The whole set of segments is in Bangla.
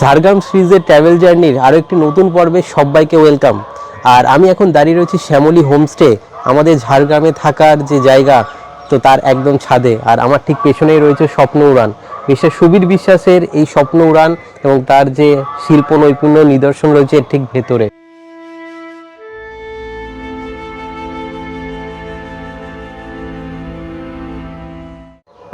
ঝাড়গ্রাম সিরিজের ট্রাভেল জার্নির আরও একটি নতুন পর্বে সবাইকে ওয়েলকাম আর আমি এখন দাঁড়িয়ে রয়েছি শ্যামলী হোমস্টে আমাদের ঝাড়গ্রামে থাকার যে জায়গা, তো তার একদম ছাদে। আর আমার ঠিক পেছনেই রয়েছে স্বপ্ন উড়ান। মিস্টার সুবীর বিশ্বাসের এই স্বপ্ন উড়ান এবং তার যে শিল্প নৈপুণ্য নিদর্শন রয়েছে এর ঠিক ভেতরে।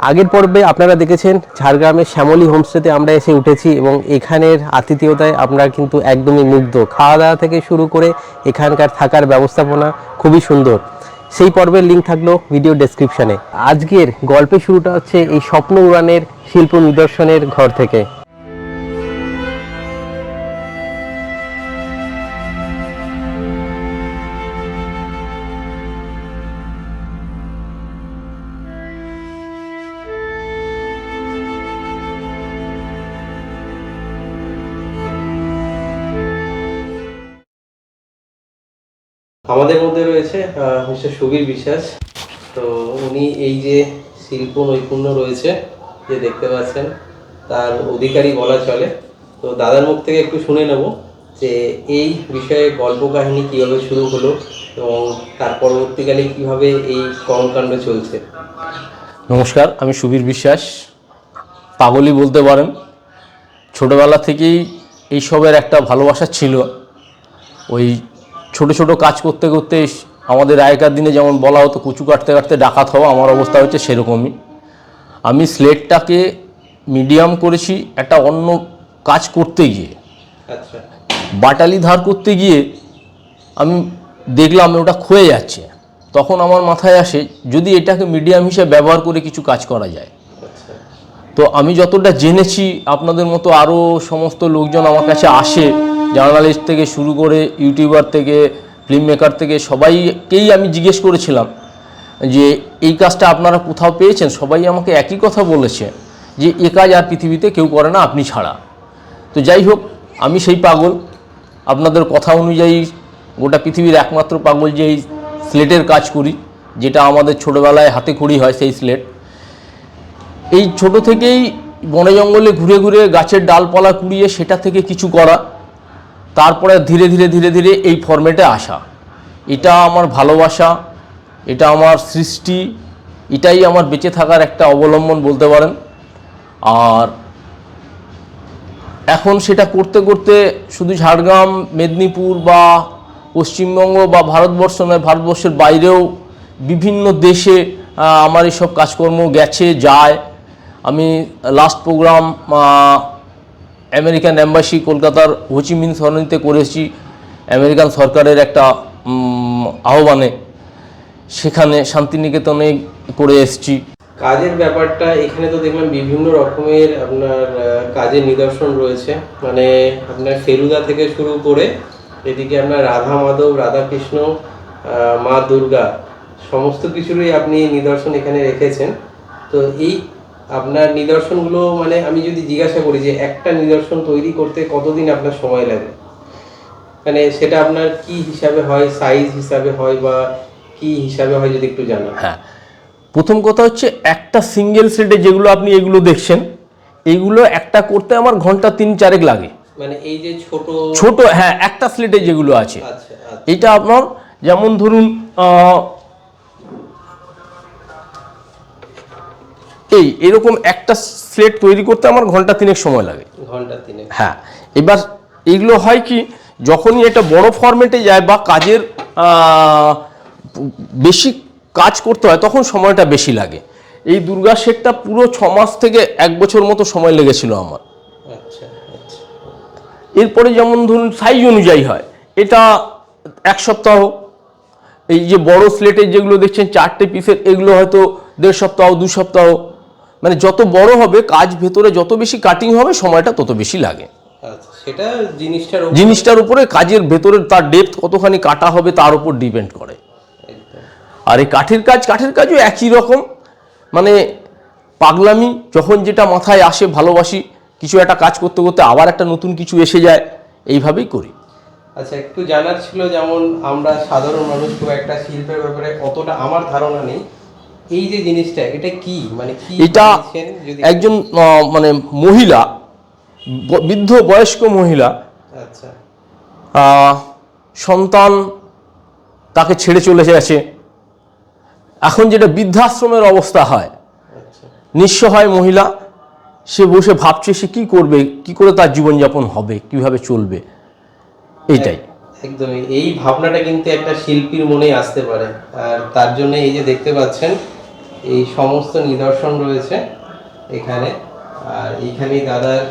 আগের পর্বে আপনারা দেখেছেন ঝাড়গ্রামের শ্যামলী হোমস্টেতে আমরা এসে উঠেছি এবং এখানের আতিথেয়তায় আমরা কিন্তু একদমই মুগ্ধ। খাওয়া দাওয়া থেকে শুরু করে এখানকার থাকার ব্যবস্থাপনা খুবই সুন্দর। সেই পর্বের লিঙ্ক থাকল ভিডিও ডেসক্রিপশানে আজকের গল্পের শুরুটা হচ্ছে এই স্বপ্ন উড়ানের শিল্প নিদর্শনের ঘর থেকে। আমাদের মধ্যে রয়েছে মিস্টার সুবীর বিশ্বাস। তো উনি এই যে শিল্প নৈপুণ্য রয়েছে, যে দেখতে পাচ্ছেন, তার অধিকারী বলা চলে। তো দাদার মুখ থেকে একটু শুনে নেব যে এই বিষয়ে গল্প কাহিনী কীভাবে শুরু হলো এবং তার পরবর্তীকালে কীভাবে এই কর্মকাণ্ড চলছে। নমস্কার, আমি সুবীর বিশ্বাস। পাগলি বলতে পারেন। ছোটোবেলা থেকেই এইসবের একটা ভালোবাসা ছিল। ওই ছোট ছোট কাজ করতে করতে আমাদের আগেকার দিনে যেমন বলা হতো কুচু কাটতে কাটতে ডাকাত হওয়া আমার অবস্থা হচ্ছে সেরকমই। আমি স্লেটটাকে মিডিয়াম করেছি একটা অন্য কাজ করতে গিয়ে। আচ্ছা। বাটালি ধার করতে গিয়ে আমি দেখলাম ওটা ক্ষয়ে যাচ্ছে। তখন আমার মাথায় আসে যদি এটাকে মিডিয়াম হিসেবে ব্যবহার করে কিছু কাজ করা যায়। আচ্ছা। তো আমি যতটা জেনেছি আপনাদের মতো আরও সমস্ত লোকজন আমার কাছে আসে জার্নালিস্ট থেকে শুরু করে ইউটিউবার থেকে ফিল্ম মেকার থেকে সবাইকেই আমি জিজ্ঞেস করেছিলাম যে, এই কাজটা আপনারা কোথাও পেয়েছেন? সবাই আমাকে একই কথা বলেছে যে, এ কাজ আর পৃথিবীতে কেউ করে না, আপনি ছাড়া। তো যাই হোক, আমি সেই পাগল। আপনাদের কথা অনুযায়ী গোটা পৃথিবীর একমাত্র পাগল যে এই স্লেটের কাজ করি, যেটা আমাদের ছোটোবেলায় হাতে খড়ি হয় সেই স্লেট। এই ছোট থেকেই বনে জঙ্গলে ঘুরে ঘুরে গাছের ডালপালা কুড়িয়ে সেটা থেকে কিছু করা তারপরে ধীরে ধীরে ধীরে ধীরে এই ফর্মেটে আসা। এটা আমার ভালোবাসা, এটা আমার সৃষ্টি, এটাই আমার বেঁচে থাকার একটা অবলম্বন বলতে পারেন। আর এখন সেটা করতে করতে শুধু ঝাড়গ্রাম, মেদিনীপুর বা পশ্চিমবঙ্গ বা ভারতবর্ষ নয়, ভারতবর্ষের বাইরেও বিভিন্ন দেশে আমার এইসব কাজকর্ম গেছে, যায়। আমি লাস্ট প্রোগ্রাম আমেরিকান অ্যাম্বাসি কলকাতার হোচিমিন সরণিতে করেছি। আমেরিকান সরকারের একটা আহ্বানে সেখানে শান্তিনিকেতনে করে এসছি। কাজের ব্যাপারটা, এখানে তো দেখলাম বিভিন্ন রকমের আপনার কাজের নিদর্শন রয়েছে। মানে আপনার ফেলুদা থেকে শুরু করে এদিকে আপনার রাধা মাধব, রাধাকৃষ্ণ মা দুর্গা, সমস্ত কিছুরই আপনি নিদর্শন এখানে রেখেছেন। তো এই আপনার নিদর্শনগুলো মানে আমি যদি জিজ্ঞাসা করি যে একটা নিদর্শন তৈরি করতে কতদিন আপনার সময় লাগে? মানে সেটা আপনার কি হিসাবে হয় সাইজ হিসাবে হয় বা কি হিসাবে হয় যদি একটু জানান। হ্যাঁ প্রথম কথা হচ্ছে একটা সিঙ্গেল সেটে যেগুলো আপনি এগুলো দেখছেন এইগুলো একটা করতে আমার ঘণ্টা তিন চারেক লাগে। মানে এই যে ছোট ছোট হ্যাঁ একটা স্লেটে যেগুলো আছে। আচ্ছা আচ্ছা। এটা আপনার যেমন ধরুন এই এরকম একটা স্লেট তৈরি করতে আমার ঘণ্টা তিনেক সময় লাগে। ঘণ্টা তিনে হ্যাঁ এবার এইগুলো হয় কি যখনই এটা বড় ফরম্যাটে যায় বা কাজের বেশি কাজ করতে হয় তখন সময়টা বেশি লাগে। এই দুর্গা সেটটা পুরো ছ মাস থেকে এক বছর মতো সময় লেগেছিল আমার। আচ্ছা আচ্ছা। এরপরে যেমন ধরুন সাইজ অনুযায়ী হয়। এটা এক সপ্তাহ এই যে বড় স্লেটের যেগুলো দেখছেন চারটে পিসের এগুলো হয়তো দেড় সপ্তাহ দু সপ্তাহ মানে যত বড় হবে কাজ ভেতরে যত বেশি কাটিং হবে সময়টা তত বেশি লাগে। আচ্ছা সেটা জিনিসটার জিনিসটার উপরে কাজের ভেতরে তার ডেপথ কতখানি কাটা হবে তার উপর ডিপেন্ড করে। আর এই কাঠের কাজ কাঠের কাজও একই রকম। মানে পাগলামি যখন যেটা মাথায় আসে ভালোবাসি কিছু একটা কাজ করতে করতে আবার একটা নতুন কিছু এসে যায় এইভাবেই করি। আচ্ছা একটু জানার ছিল যেমন আমরা সাধারণ মানুষ খুব একটা শিল্পের ব্যাপারে অতটা আমার ধারণা নেই। এই যে জিনিসটা এটা কি? মানে কি এটা একজন মানে মহিলা বৃদ্ধ বয়স্ক মহিলা আচ্ছা। আহ, সন্তান তাকে ছেড়ে চলে গেছে। এখন যেটা বৃদ্ধাশ্রমের অবস্থা হয় আচ্ছা। নিঃসহায় মহিলা সে বসে ভাবছে সে কী করবে কি করে তার জীবনযাপন হবে কীভাবে চলবে এইটাই। একদমই। এই ভাবনাটা কিন্তু একটা শিল্পীর মনেই আসতে পারে। আর তার জন্য এই যে দেখতে পাচ্ছেন, এই সমস্ত নিদর্শন রয়েছে এখানে। আর এইখানেই দাদার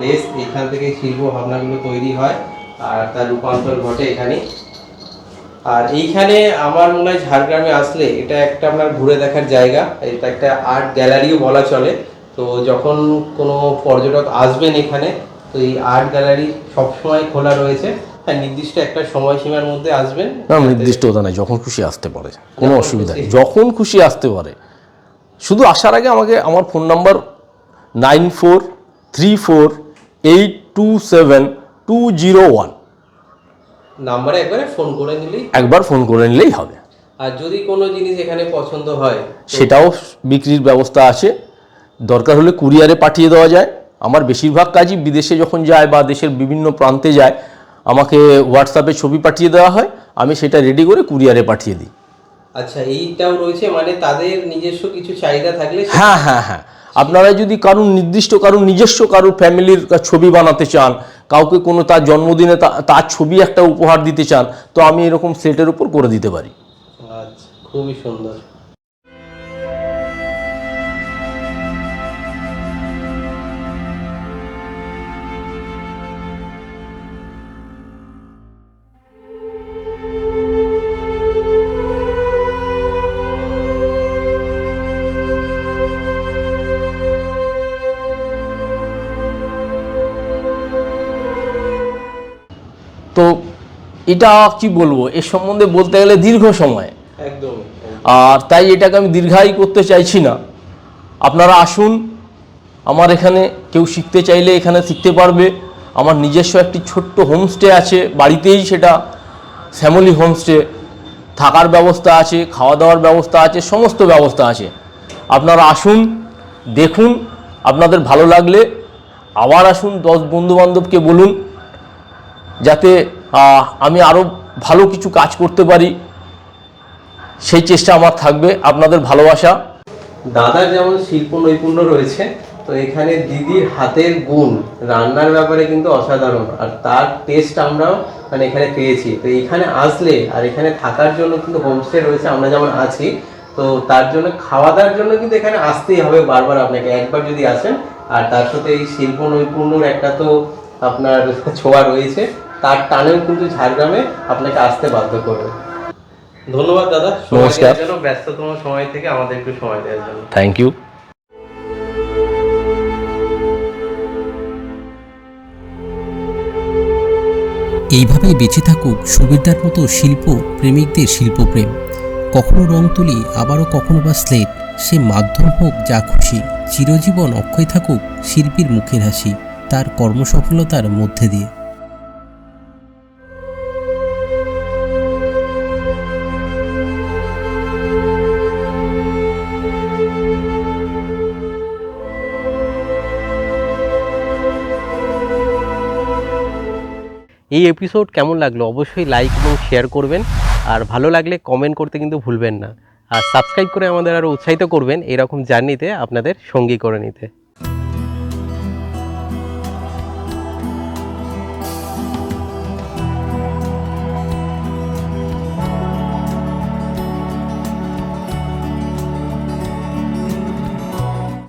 ডেস্ক এখান থেকে শিল্প ভাবনাগুলো তৈরি হয় আর তার রূপান্তর ঘটে এখানে আর এইখানে আমার মনে হয় ঝাড়গ্রামে আসলে এটা একটা আপনার ঘুরে দেখার জায়গা। এটা একটা আর্ট গ্যালারিও বলা চলে। তো যখন কোনো পর্যটক আসবেন এখানে, তো এই আর্ট গ্যালারি সবসময় খোলা রয়েছে। হ্যাঁ নির্দিষ্ট একটা সময়সীমার মধ্যে আসবেন। না নির্দিষ্টতা নাই যখন খুশি আসতে পারে কোনো অসুবিধা নেই। যখন খুশি আসতে পারে। শুধু আসার আগে আমাকে আমার phone number nine four three four eight two seven two zero one. নাম্বারে একবারে ফোন করে নিলেই একবার ফোন করে নিলেই হবে। আর যদি কোনো জিনিস এখানে পছন্দ হয় সেটাও বিক্রির ব্যবস্থা আছে। দরকার হলে কুরিয়ারে পাঠিয়ে দেওয়া যায়। আমার বেশিরভাগ কাজই বিদেশে যখন যায় বা দেশের বিভিন্ন প্রান্তে যায় আমাকে হোয়াটসঅ্যাপে ছবি পাঠিয়ে দেওয়া হয় আমি সেটা রেডি করে কুরিয়ারে পাঠিয়ে দিই। আচ্ছা এইটাও রয়েছে মানে তাদের নিজস্ব কিছু চাহিদা থাকলে হ্যাঁ হ্যাঁ হ্যাঁ। আপনারা যদি কারুর নির্দিষ্ট কারুর নিজস্ব কারুর ফ্যামিলির ছবি বানাতে চান কাউকে কোনো তার জন্মদিনে তার ছবি একটা উপহার দিতে চান তো আমি এরকম সেটের উপর করে দিতে পারি। আচ্ছা খুবই সুন্দর। তো এটা কি বলব? এর সম্বন্ধে বলতে গেলে দীর্ঘ সময়। একদমই আর তাই এটাকে আমি দীর্ঘায়ী করতে চাইছি না। আপনারা আসুন আমার এখানে কেউ শিখতে চাইলে এখানে শিখতে পারবে। আমার নিজস্ব একটি ছোট্ট হোমস্টে আছে বাড়িতেই সেটা শ্যামলি হোমস্টে। থাকার ব্যবস্থা আছে খাওয়া দাওয়ার ব্যবস্থা আছে সমস্ত ব্যবস্থা আছে। আপনারা আসুন দেখুন আপনাদের ভালো লাগলে আবার আসুন দশ বন্ধুবান্ধবকে বলুন। যাতে আমি আরও ভালো কিছু কাজ করতে পারি। সেই চেষ্টা আমার থাকবে, আপনাদের ভালোবাসা। দাদার যেমন শিল্প নৈপুণ্য রয়েছে, তো এখানে দিদির হাতের গুণ, রান্নার ব্যাপারে কিন্তু অসাধারণ, আর তার টেস্ট আমরাও মানে এখানে পেয়েছি। তো এখানে আসলে, আর এখানে থাকার জন্য কিন্তু হোমস্টে রয়েছে, আমরা যেমন আছি, তো তার জন্য খাওয়া দাওয়ার জন্য কিন্তু এখানে আসতেই হবে বারবার আপনাকে, একবার যদি আসেন, আর তার সাথে এই শিল্প নৈপুণ্যর একটা তো আপনার ছোঁয়া রয়েছে তার টানেও কিন্তু ঝাড়গ্রামে আপনাকে আসতে বাধ্য করবে। ধন্যবাদ দাদা নমস্কার। জন্য ব্যস্ততম সময় থেকে আমাদের একটু সময় দেওয়ার জন্য। থ্যাংক ইউ এইভাবেই বেঁচে থাকুক সুবিধার মতো শিল্প প্রেমিকদের শিল্পপ্রেম। কখনো রং তুলি আবারও কখনো বা স্লেট সে মাধ্যম হোক যা খুশি চিরজীবন অক্ষয় থাকুক শিল্পীর মুখের হাসি। তার কর্মসফলতার মধ্যে দিয়ে। এই এপিসোড কেমন লাগল? অবশ্যই লাইক এবং শেয়ার করবেন। আর ভালো লাগলে কমেন্ট করতে কিন্তু ভুলবেন না। আর সাবস্ক্রাইব করে আমাদের আরও উৎসাহিত করবেন এরকম জার্নিতে আপনাদের সঙ্গী করে নিতে।